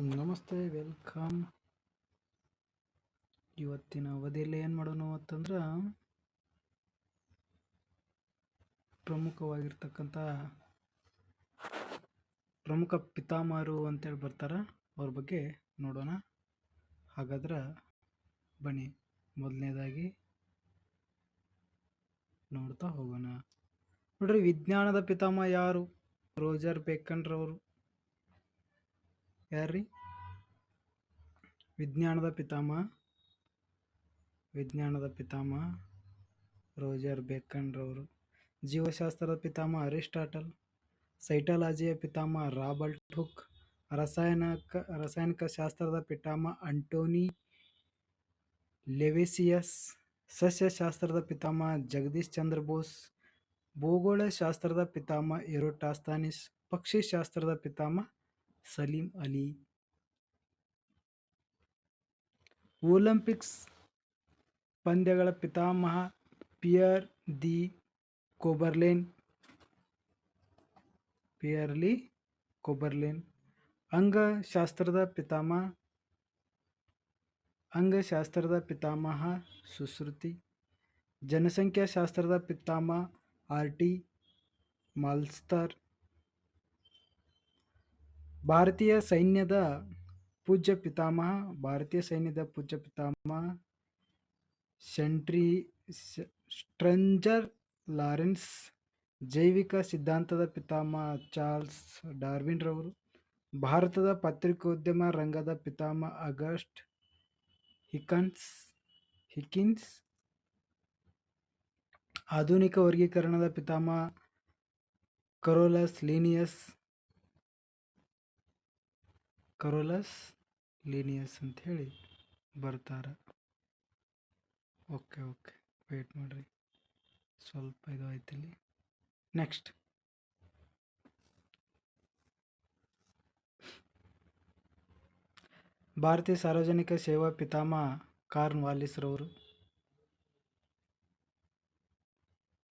ನಮಸ್ತೆ, ವೆಲ್ಕಮ್. ಇವತ್ತಿನ ಅವಧಿಯಲ್ಲಿ ಏನು ಮಾಡೋಣ ಅಂತಂದ್ರೆ, ಪ್ರಮುಖವಾಗಿರ್ತಕ್ಕಂಥ ಪ್ರಮುಖ ಪಿತಾಮಹರು ಅಂತೇಳಿ ಬರ್ತಾರ, ಅವ್ರ ಬಗ್ಗೆ ನೋಡೋಣ. ಹಾಗಾದ್ರೆ ಬನ್ನಿ, ಮೊದಲನೇದಾಗಿ ನೋಡ್ತಾ ಹೋಗೋಣ. ನೋಡ್ರಿ, ವಿಜ್ಞಾನದ ಪಿತಾಮಹ ಯಾರು? ರೋಜರ್ ಬೇಕನ್ರವರು ಯಾರ್ರಿ ವಿಜ್ಞಾನದ ಪಿತಾಮಹ ವಿಜ್ಞಾನದ ಪಿತಾಮಹ ರೋಜರ್ ಬೇಕನ್ರವರು ಜೀವಶಾಸ್ತ್ರದ ಪಿತಾಮಹ ಅರಿಸ್ಟಾಟಲ್ ಸೈಟಾಲಜಿಯ ಪಿತಾಮಹ ರಾಬರ್ಟ್ ಹುಕ್ ರಾಸಾಯನಿಕ ರಾಸಾಯನಿಕ ಶಾಸ್ತ್ರದ ಪಿತಾಮಹ ಅಂಟೋನಿ ಲೆವೆಸಿಯಸ್ ಸಸ್ಯಶಾಸ್ತ್ರದ ಪಿತಾಮಹ ಜಗದೀಶ್ ಚಂದ್ರ ಬೋಸ್ ಭೂಗೋಳಶಾಸ್ತ್ರದ ಪಿತಾಮಹ ಎರೋಟಾಸ್ತಾನಿಸ್ ಪಕ್ಷಿಶಾಸ್ತ್ರದ ಪಿತಾಮಹ ಸಲೀಂ ಅಲಿ ಒಲಿಂಪಿಕ್ಸ್ ಪಂದ್ಯಗಳ ಪಿತಾಮಹ ಪಿಯರ್ ದಿ ಕೊಬರ್ಲೆನ್ ಪಿಯರ್ಲಿ ಕೊಬರ್ಲೆನ್ ಅಂಗಶಾಸ್ತ್ರದ ಪಿತಾಮಹ ಅಂಗಶಾಸ್ತ್ರದ ಪಿತಾಮಹ ಸುಶ್ರುತಿ ಜನಸಂಖ್ಯಾಶಾಸ್ತ್ರದ ಪಿತಾಮಹ ಆರ್ ಟಿ ಮಾಲ್ಸ್ತರ್ ಭಾರತೀಯ ಸೈನ್ಯದ ಪೂಜ್ಯ ಪಿತಾಮಹ, ಭಾರತೀಯ ಸೈನ್ಯದ ಪೂಜ್ಯ ಪಿತಾಮಹ ಸೆಂಟ್ರಿ ಸ್ಟ್ರೆಂಜರ್ ಲಾರೆನ್ಸ್, ಜೈವಿಕ ಸಿದ್ಧಾಂತದ ಪಿತಾಮಹ ಚಾರ್ಲ್ಸ್ ಡಾರ್ವಿನ್ ರವರು, ಭಾರತದ ಪತ್ರಿಕೋದ್ಯಮ ರಂಗದ ಪಿತಾಮಹ ಆಗಸ್ಟ್ ಹಿಕನ್ಸ್, ಹಿಕಿನ್ಸ್, ಆಧುನಿಕ ವರ್ಗೀಕರಣದ ಪಿತಾಮಹ ಕರೋಲಸ್ ಲೀನಿಯಸ್ ಕರೋಲಸ್ ಲೀನಿಯಸ್ ಅಂತ ಹೇಳಿ ಬರ್ತಾರೆ. ಓಕೆ ಓಕೆ ವೆಯ್ಟ್ ಮಾಡಿರಿ. ಸ್ವಲ್ಪ ಇದು ಆಯ್ತು ಇಲ್ಲಿ. ನೆಕ್ಸ್ಟ್ ಭಾರತೀಯ ಸಾರ್ವಜನಿಕ ಸೇವಾ ಪಿತಾಮಹ ಕಾರ್ನ್ ವಾಲಿಸ್ ರವರು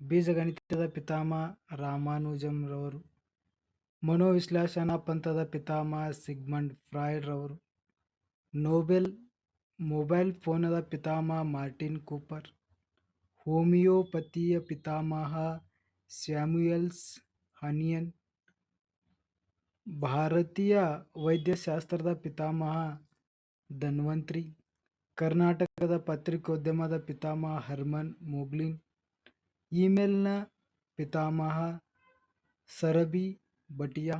ಬೀಜಗಣಿತದ ಪಿತಾಮಹ ರಾಮಾನುಜಂ ರವರು ಮನೋವಿಶ್ಲೇಷಣಾ ಪಂಥದ ಪಿತಾಮಹ ಸಿಗ್ಮಂಡ್ ಫ್ರಾಯ್ಡ್ ರವರು. ನೋಬೆಲ್, ಮೊಬೈಲ್ ಫೋನದ ಪಿತಾಮಹ ಮಾರ್ಟಿನ್ ಕೂಪರ್. ಹೋಮಿಯೋಪತಿಯ ಪಿತಾಮಹ ಸ್ಯಾಮ್ಯುಯಲ್ಸ್ ಹನಿಯನ್. ಭಾರತೀಯ ವೈದ್ಯಶಾಸ್ತ್ರದ ಪಿತಾಮಹ ಧನ್ವಂತ್ರಿ. ಕರ್ನಾಟಕದ ಪತ್ರಿಕೋದ್ಯಮದ ಪಿತಾಮಹ ಹರ್ಮನ್ ಮೊಗ್ಲಿನ್. ಇಮೇಲ್ನ ಪಿತಾಮಹ ಸರಬಿ ಬಟಿಯಾ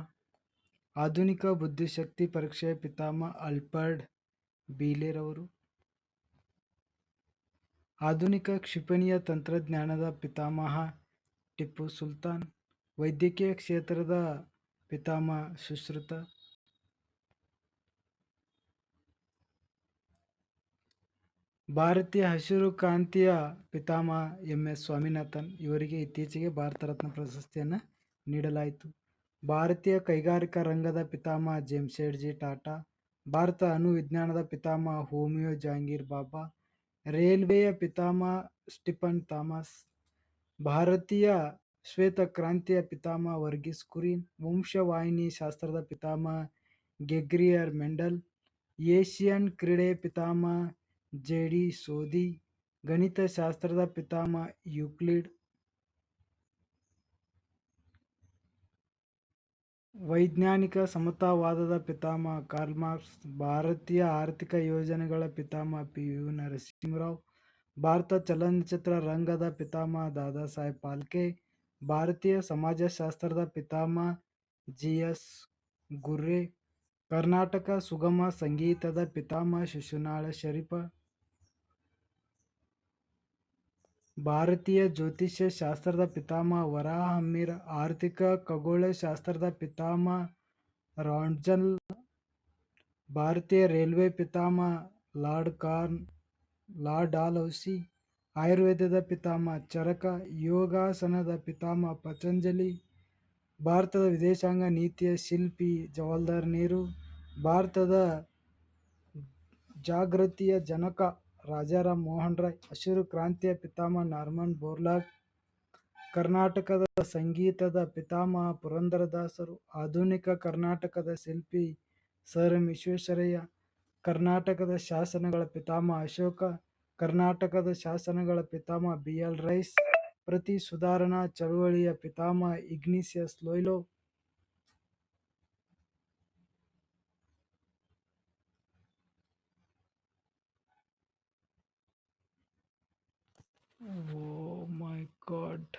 ಆಧುನಿಕ ಬುದ್ಧಿಶಕ್ತಿ ಪರೀಕ್ಷೆಯ ಪಿತಾಮಹ ಅಲ್ಬರ್ಟ್ ಬೀಲೆರವರು. ಆಧುನಿಕ ಕ್ಷಿಪಣಿಯ ತಂತ್ರಜ್ಞಾನದ ಪಿತಾಮಹ ಟಿಪ್ಪು ಸುಲ್ತಾನ್, ವೈದ್ಯಕೀಯ ಕ್ಷೇತ್ರದ ಪಿತಾಮಹ ಸುಶ್ರುತ, ಭಾರತೀಯ ಹಸಿರು ಕ್ರಾಂತಿಯ ಪಿತಾಮಹ ಎಂ ಎಸ್ ಸ್ವಾಮಿನಾಥನ್ ಇವರಿಗೆ ಇತ್ತೀಚೆಗೆ ಭಾರತ ರತ್ನ ಪ್ರಶಸ್ತಿಯನ್ನು ನೀಡಲಾಯಿತು. ಭಾರತೀಯ ಕೈಗಾರಿಕಾ ರಂಗದ ಪಿತಾಮಹ ಜೆಮ್ಶೆಡ್ಜಿ ಟಾಟಾ. ಭಾರತ ಅಣು ವಿಜ್ಞಾನದ ಪಿತಾಮಹ ಹೋಮಿಯೋ ಜಹಾಂಗೀರ್ ಬಾಬಾ. ರೈಲ್ವೆಯ ಪಿತಾಮಹ ಸ್ಟಿಫನ್ ಥಾಮಸ್. ಭಾರತೀಯ ಶ್ವೇತ ಕ್ರಾಂತಿಯ ಪಿತಾಮಹ ವರ್ಗೀಸ್ ಕುರಿನ್. ವಂಶವಾಹಿನಿ ಶಾಸ್ತ್ರದ ಪಿತಾಮಹ ಗೆಗ್ರಿಯರ್ ಮೆಂಡಲ್. ಏಷಿಯನ್ ಕ್ರೀಡೆ ಪಿತಾಮಹ ಜೆ ಡಿ ಸೋಧಿ. ಗಣಿತಶಾಸ್ತ್ರದ ಪಿತಾಮಹ ಯೂಕ್ಲಿಡ್. ವೈಜ್ಞಾನಿಕ ಸಮತಾವಾದದ ಪಿತಾಮಹ ಕಾರ್ಲ್ ಮಾರ್ಕ್ಸ್, ಭಾರತೀಯ ಆರ್ಥಿಕ ಯೋಜನೆಗಳ ಪಿತಾಮಹ ಪಿ ಯು ನರಸಿಂಹರಾವ್, ಭಾರತ ಚಲನಚಿತ್ರ ರಂಗದ ಪಿತಾಮಹ ದಾದಾ ಸಾಹೇಬ್ ಫಾಲ್ಕೆ ಭಾರತೀಯ ಸಮಾಜಶಾಸ್ತ್ರದ ಪಿತಾಮಹ ಜಿ ಎಸ್ ಗುರ್ರೆ, ಕರ್ನಾಟಕ ಸುಗಮ ಸಂಗೀತದ ಪಿತಾಮಹ ಶಿಶುನಾಳ ಶರೀಫ ಭಾರತೀಯ ಜ್ಯೋತಿಷ್ಯ ಶಾಸ್ತ್ರದ ಪಿತಾಮಹ ವರಾಹ ಆರ್ಥಿಕ ಆರ್ಥಿಕ ಖಗೋಳಶಾಸ್ತ್ರದ ಪಿತಾಮಹ ರಾಂಡ್ಜಲ್ ಭಾರತೀಯ ರೈಲ್ವೆ ಪಿತಾಮಹ ಲಾರ್ಡ್ ಕಾರ್ನ್, ಲಾರ್ಡ್ ಡಾಲ್ಹೌಸಿ ಆಯುರ್ವೇದದ ಪಿತಾಮಹ ಚರಕ, ಯೋಗಾಸನದ ಪಿತಾಮಹ ಪತಂಜಲಿ, ಭಾರತದ ವಿದೇಶಾಂಗ ನೀತಿಯ ಶಿಲ್ಪಿ ಜವಾಹರ್ಲಾಲ್ ನೆಹರು, ಭಾರತದ ಜಾಗೃತಿಯ ಜನಕ ರಾಜಾರಾಮ್ ಮೋಹನ್ ರಾಯ್, ಹಸಿರು ಕ್ರಾಂತಿಯ ಪಿತಾಮಹ ನಾರ್ಮನ್ ಬೋರ್ಲಾಗ್, ಕರ್ನಾಟಕದ ಸಂಗೀತದ ಪಿತಾಮಹ ಪುರಂದರದಾಸರು, ಆಧುನಿಕ ಕರ್ನಾಟಕದ ಶಿಲ್ಪಿ ಸರ್ ಎಂ ವಿಶ್ವೇಶ್ವರಯ್ಯ, ಕರ್ನಾಟಕದ ಶಾಸನಗಳ ಪಿತಾಮಹ ಅಶೋಕ, ಕರ್ನಾಟಕದ ಶಾಸನಗಳ ಪಿತಾಮಹ ಬಿ ಎಲ್ ರೈಸ್, ಪ್ರತಿ ಸುಧಾರಣಾ ಚಳುವಳಿಯ ಪಿತಾಮಹ ಇಗ್ನಿಸಿಯಸ್ ಲೊಯ್ಲಾ ಓ ಮೈ ಗಾಡ್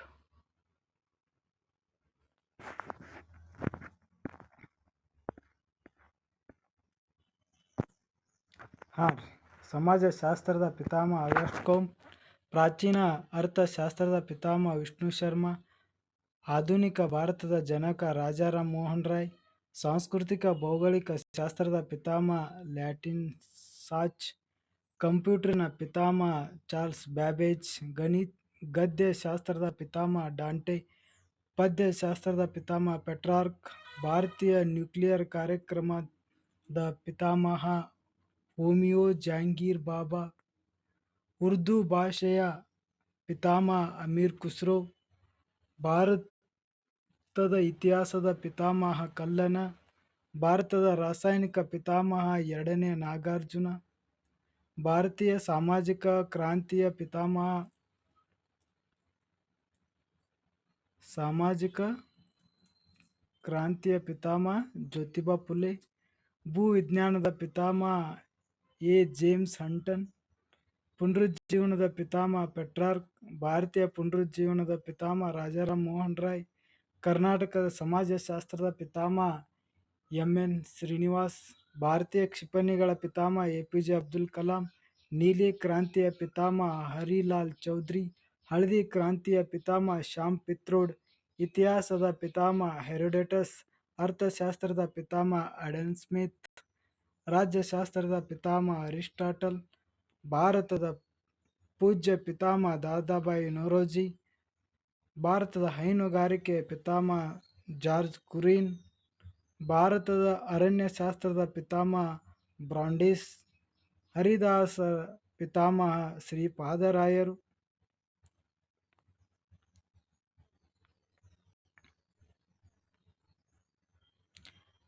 ಹಾಂ ಸಮಾಜಶಾಸ್ತ್ರದ ಪಿತಾಮಹ ಆಗಸ್ಟ್ ಪ್ರಾಚೀನ ಅರ್ಥಶಾಸ್ತ್ರದ ಪಿತಾಮಹ ವಿಷ್ಣು ಶರ್ಮಾ, ಆಧುನಿಕ ಭಾರತದ ಜನಕ ರಾಜಾರಾಮ್ ಮೋಹನ್ ರಾಯ್, ಸಾಂಸ್ಕೃತಿಕ ಭೌಗೋಳಿಕ ಶಾಸ್ತ್ರದ ಪಿತಾಮಹ ಲ್ಯಾಟಿನ್ ಸಾಚ್ ಕಂಪ್ಯೂಟರಿನ ಪಿತಾಮಹ ಚಾರ್ಲ್ಸ್ ಬ್ಯಾಬೇಜ್, ಗಣಿತ, ಗದ್ಯ ಶಾಸ್ತ್ರದ ಪಿತಾಮಹ ಡಾಂಟೆ ಪದ್ಯಶಾಸ್ತ್ರದ ಪಿತಾಮಹ ಪೆಟ್ರಾರ್ಕ್, ಭಾರತೀಯ ನ್ಯೂಕ್ಲಿಯರ್ ಕಾರ್ಯಕ್ರಮದ ಪಿತಾಮಹ ಹೋಮಿಯೋ ಜಹಾಂಗೀರ್ ಬಾಬಾ, ಉರ್ದು ಭಾಷೆಯ ಪಿತಾಮಹ ಅಮೀರ್ ಖುಸ್ರೋ, ಭಾರತದ ಇತಿಹಾಸದ ಪಿತಾಮಹ ಕಲ್ಲನ, ಭಾರತದ ರಾಸಾಯನಿಕ ಪಿತಾಮಹ ಎರಡನೇ ನಾಗಾರ್ಜುನ ಭಾರತೀಯ ಸಾಮಾಜಿಕ ಕ್ರಾಂತಿಯ ಪಿತಾಮಹ ಸಾಮಾಜಿಕ ಕ್ರಾಂತಿಯ ಪಿತಾಮಹ ಜ್ಯೋತಿಬಾ ಫುಲೆ ಭೂವಿಜ್ಞಾನದ ಪಿತಾಮಹ ಎ. ಜೇಮ್ಸ್ ಹಂಟನ್, ಪುನರುಜ್ಜೀವನದ ಪಿತಾಮಹ ಪೆಟ್ರಾರ್ಕ್, ಭಾರತೀಯ ಪುನರುಜ್ಜೀವನದ ಪಿತಾಮಹ ರಾಜಾರಾಮ್ ಮೋಹನ್ ರಾಯ್, ಕರ್ನಾಟಕದ ಸಮಾಜಶಾಸ್ತ್ರದ ಪಿತಾಮಹ ಎಂ. ಎನ್. ಶ್ರೀನಿವಾಸ್ ಭಾರತೀಯ ಕ್ಷಿಪಣಿಗಳ ಪಿತಾಮಹ A P J Abdul Kalam, ನೀಲಿ ಕ್ರಾಂತಿಯ ಪಿತಾಮಹ ಹರಿಲಾಲ್ ಚೌಧರಿ, ಹಳದಿ ಕ್ರಾಂತಿಯ ಪಿತಾಮಹ ಶ್ಯಾಮ್ ಪಿತ್ರೋಡ್, ಇತಿಹಾಸದ ಪಿತಾಮಹ ಹೆರೋಡೋಟಸ್, ಅರ್ಥಶಾಸ್ತ್ರದ ಪಿತಾಮಹ ಅಡಮ್ ಸ್ಮಿತ್, ರಾಜ್ಯಶಾಸ್ತ್ರದ ಪಿತಾಮಹ ಅರಿಸ್ಟಾಟಲ್, ಭಾರತದ ಪೂಜ್ಯ ಪಿತಾಮಹ ದಾದಾಬಾಯಿ ನೌರೋಜಿ, ಭಾರತದ ಹೈನುಗಾರಿಕೆ ಪಿತಾಮಹ ಜಾರ್ಜ್ ಕುರಿನ್ ಭಾರತದ ಅರಣ್ಯಶಾಸ್ತ್ರದ ಪಿತಾಮಹ ಬ್ರಾಂಡಿಸ್, ಹರಿದಾಸ ಪಿತಾಮಹ ಶ್ರೀಪಾದರಾಯರು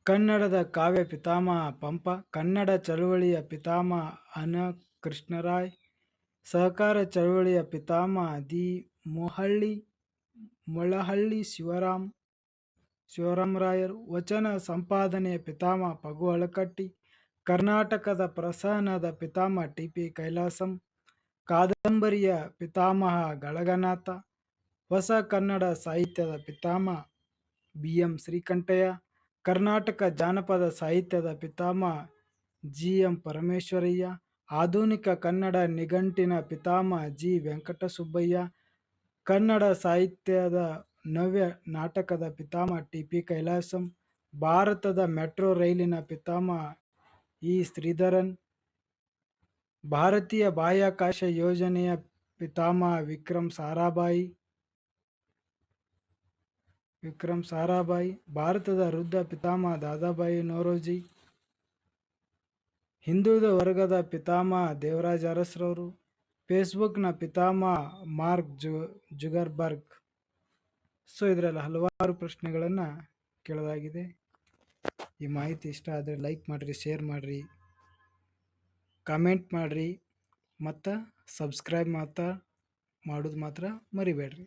ಕನ್ನಡದ ಕಾವ್ಯ ಪಿತಾಮಹ ಪಂಪ, ಕನ್ನಡ ಚಳುವಳಿಯ ಪಿತಾಮಹ ಅನ ಕೃಷ್ಣರಾಯ್, ಸಹಕಾರ ಚಳುವಳಿಯ ಪಿತಾಮಹ ದಿ ಮೊಹಳ್ಳಿ, ಮೊಳಹಳ್ಳಿ ಶಿವರಾಮ್. ಶಿವರಾಮರಾಯರು ವಚನ ಸಂಪಾದನೆಯ ಪಿತಾಮಹ ಪಗು ಅಳಕಟ್ಟಿ, ಕರ್ನಾಟಕದ ಪ್ರಸನ್ನದ ಪಿತಾಮಹ ಟಿ ಪಿ ಕೈಲಾಸಂ, ಕಾದಂಬರಿಯ ಪಿತಾಮಹ ಗಳಗನಾಥ, ಹೊಸ ಕನ್ನಡ ಸಾಹಿತ್ಯದ ಪಿತಾಮಹ ಬಿ ಎಂ ಶ್ರೀಕಂಠಯ್ಯ, ಕರ್ನಾಟಕ ಜಾನಪದ ಸಾಹಿತ್ಯದ ಪಿತಾಮಹ ಜಿ ಎಂ ಪರಮೇಶ್ವರಯ್ಯ, ಆಧುನಿಕ ಕನ್ನಡ ನಿಘಂಟಿನ ಪಿತಾಮಹ ಜಿ ವೆಂಕಟಸುಬ್ಬಯ್ಯ, ಕನ್ನಡ ಸಾಹಿತ್ಯದ ನವ್ಯ ನಾಟಕದ ಪಿತಾಮಹ ಟಿ. ಪಿ. ಕೈಲಾಸಂ, ಭಾರತದ ಮೆಟ್ರೋ ರೈಲಿನ ಪಿತಾಮಹ ಇ. ಶ್ರೀಧರನ್, ಭಾರತೀಯ ಬಾಹ್ಯಾಕಾಶ ಯೋಜನೆಯ ಪಿತಾಮಹ ವಿಕ್ರಮ್ ಸಾರಾಭಾಯಿ ವಿಕ್ರಮ್ ಸಾರಾಭಾಯಿ, ಭಾರತದ ವೃದ್ಧ ಪಿತಾಮಹ ದಾದಾಬಾಯಿ ನೋರೋಜಿ, ಹಿಂದುಳಿದ ವರ್ಗದ ಪಿತಾಮಹ ದೇವರಾಜ ಅರಸ್ರವರು, ಫೇಸ್ಬುಕ್ನ ಪಿತಾಮಹ ಮಾರ್ಕ್ ಜು, ಜುಗರ್ಬರ್ಗ್. ಸೊ ಇದರಲ್ಲಿ ಹಲವಾರು ಪ್ರಶ್ನೆಗಳನ್ನು ಕೇಳಲಾಗಿದೆ ಈ ಮಾಹಿತಿ ಇಷ್ಟ ಆದರೆ ಲೈಕ್ ಮಾಡಿರಿ, ಶೇರ್ ಮಾಡಿರಿ, ಕಾಮೆಂಟ್ ಮಾಡಿರಿ ಮತ್ತು ಸಬ್ಸ್ಕ್ರೈಬ್ ಮಾತ್ರ ಮಾಡೋದು ಮಾತ್ರ ಮರಿಬೇಡ್ರಿ.